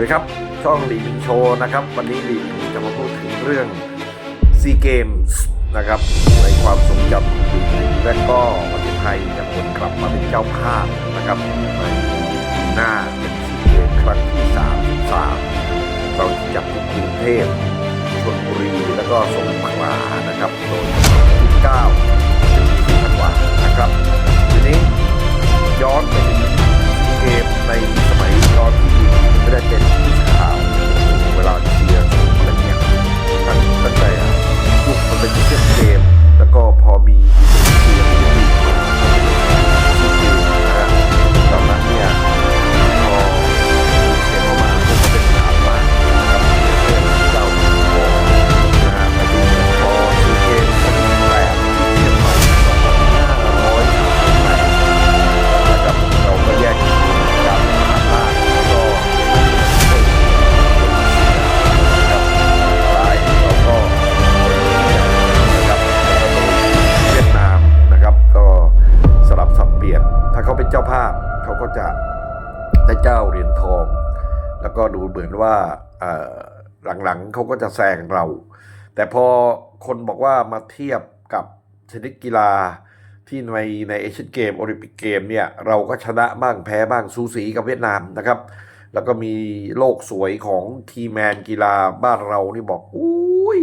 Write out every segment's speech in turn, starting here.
วัสดีครับ ช่องลีมิงโชว์นะครับ วันนี้ลีมิงจะมาพูดถึงเรื่องซีเกมส์นะครับ ในความทรงจำของลีมิงและก็ประเทศไทยจะวนกลับมาเป็นเจ้าภาพนะครับในหน้าเป็นซีเกมครั้งที่33เราจะจัดที่กรุงเทพชลบุรีแล้วก็สงขลานะครับโดยวันที่9ถึง10ธันวานะครับทีนี้ ทอง แล้วก็ดูเหมือนว่าหลังๆเขาก็จะแซงเรา แต่พอคนบอกว่ามาเทียบกับชนิดกีฬาที่ในในเอเชียนเกมโอลิมปิกเกมเนี่ยเราก็ชนะบ้างแพ้บ้างสูสีกับเวียดนามนะครับ แล้วก็มีโลกสวยของทีแมนกีฬาบ้านเรานี่บอกอุ้ย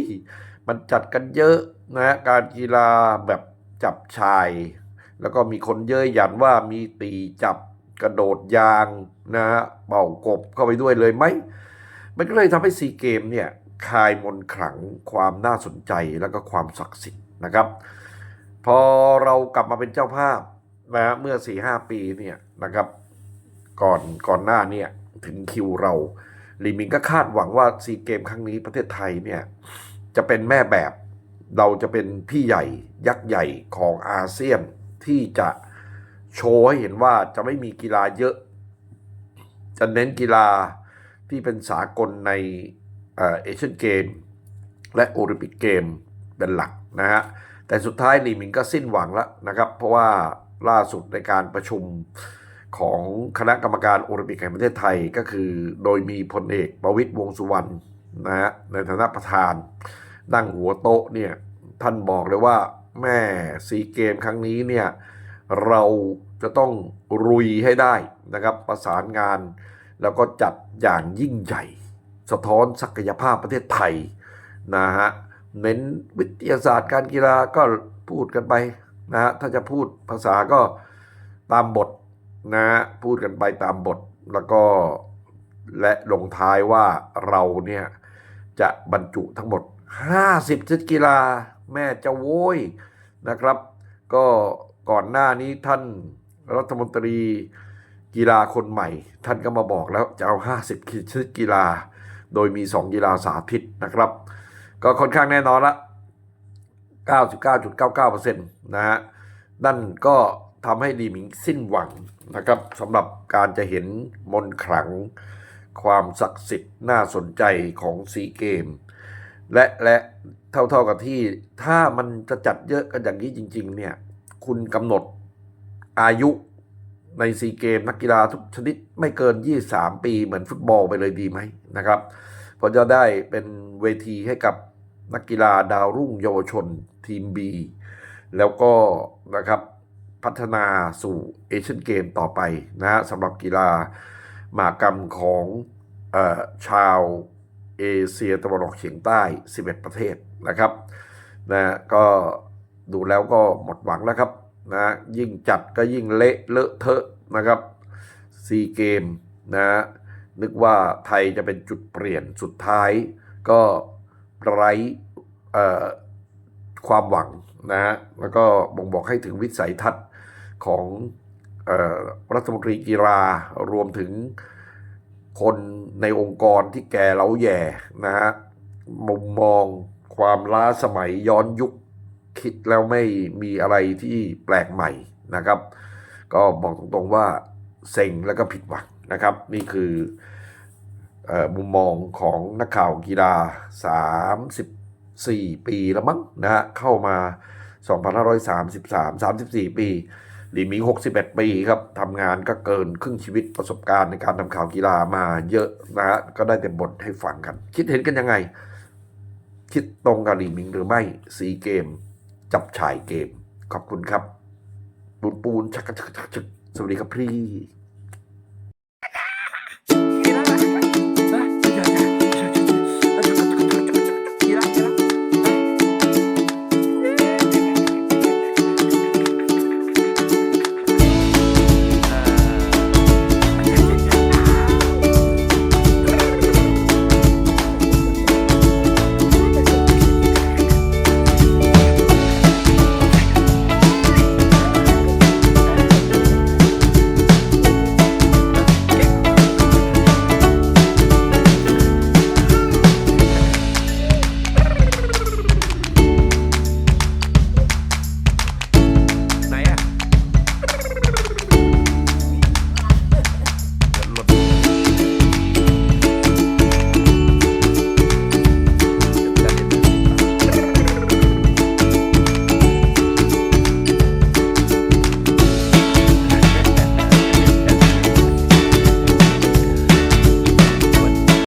มันจัดกันเยอะนะการกีฬาแบบจับชาย แล้วก็มีคนเย้ยหยันว่ามีตีจับ กระโดดยางนะฮะเป่ากบเข้าไปด้วยเลยไหม มันก็เลยทำให้ซีเกมเนี่ยคลายมนขลังความน่าสนใจแล้วก็ความศักดิ์สิทธิ์นะครับ พอเรากลับมาเป็นเจ้าภาพนะฮะเมื่อ4ีหปีเนี่ยนะครับก่อนก่อนหน้าเนี่ยถึงคิวเราลีมิงก็คาดหวังว่าซีเกมครั้งนี้ประเทศไทยเนี่ยจะเป็นแม่แบบเราจะเป็นพี่ใหญ่ยักษ์ใหญ่ของอาเซียนที่จะ โชว์ให้เห็นว่าจะไม่มีกีฬาเยอะ จะเน้นกีฬาที่เป็นสากลในเอเชียนเกม และโอลิมปิกเกมเป็นหลักนะฮะ แต่สุดท้ายลีมิงก็สิ้นหวังแล้วนะครับ เพราะว่าล่าสุดในการประชุมของคณะกรรมการโอลิมปิกแห่งประเทศไทยก็คือ โดยมีพลเอกประวิตยวงสุวรรณนะฮะในฐานะประธานนั่งหัวโต๊ะเนี่ยท่านบอกเลยว่าแม่ซีเกมครั้งนี้เนี่ย เราจะต้องรุยให้ได้นะครับ ประสานงาน แล้วก็จัดอย่างยิ่งใหญ่ สะท้อนศักยภาพประเทศไทยนะฮะเน้นวิทยาศาสตร์การกีฬาก็พูดกันไปนะฮะถ้าจะพูดภาษาก็ตามบทนะฮะพูดกันไปตามบทแล้วก็และลงท้ายว่าเราเนี่ยจะบรรจุทั้งหมด 50ชนิดกีฬาแม่จะโว้ยนะครับ ก็ ก่อนหน้านี้ท่านรัฐมนตรีกีฬาคนใหม่ ท่านก็มาบอกแล้วจะเอา 50ชนิดกีฬา โดยมี 2 กีฬาสาธิตนะครับ ก็ค่อนข้างแน่นอนละ 99.99%นะฮะนั่นก็ทำให้ลีมิงสิ้นหวังนะครับสำหรับการจะเห็นมนขลังความศักดิ์สิทธิ์น่าสนใจของซีเกม และและเท่าๆกับที่ถ้ามันจะจัดเยอะกันอย่างนี้จริง ๆ เนี่ย คุณกำหนดอายุในซีเกมนักกีฬาทุกชนิดไม่เกิน 23 ปีเหมือนฟุตบอลไปเลยดีไหมนะครับเพอจะได้เป็นเวทีให้กับนักกีฬาดาวรุ่งเยาวชนทีม B แล้วก็นะครับพัฒนาสู่เอเชียนเกมต่อไปนะฮะสำหรับกีฬามากรรมของออชาวเอเชียตะวันออกเฉียงใต้ 11 ประเทศนะครับนะก็ดูแล้วก็หมดหวังแล้วครับ นะยิ่งจัดก็ยิ่งเละเลอะเทอะนะครับซีเกมนะนึกว่าไทยจะเป็นจุดเปลี่ยนสุดท้ายก็ไร้เอ่อความหวังนะฮะแล้วก็บ่งบอกให้ถึงวิสัยทัศน์ของเอ่อรัฐมนตรีกีฬารวมถึงคนในองค์กรที่แก่เล้าแย่นะฮะมุมมองความล้าสมัยย้อนยุค คิดแล้วไม่มีอะไรที่แปลกใหม่นะครับ ก็บอกตรงๆว่าเซ็งแล้วก็ผิดหวังนะครับ นี่คือมุมมองของนักข่าวกีฬา 34 ปีแล้วมั้งนะเข้ามา 2533 34 ปีหลีหมิง 61 ปีครับทำงานก็เกินครึ่งชีวิตประสบการณ์ในการทำข่าวกีฬามาเยอะนะฮะก็ได้แต่บทให้ฟังกัน คิดเห็นกันยังไง คิดตรงกับหลีมิงหรือไม่ซีเกม จับฉายเกม ขอบคุณครับ ปูนปูนชักกชึกชักสวัสดีครับพี่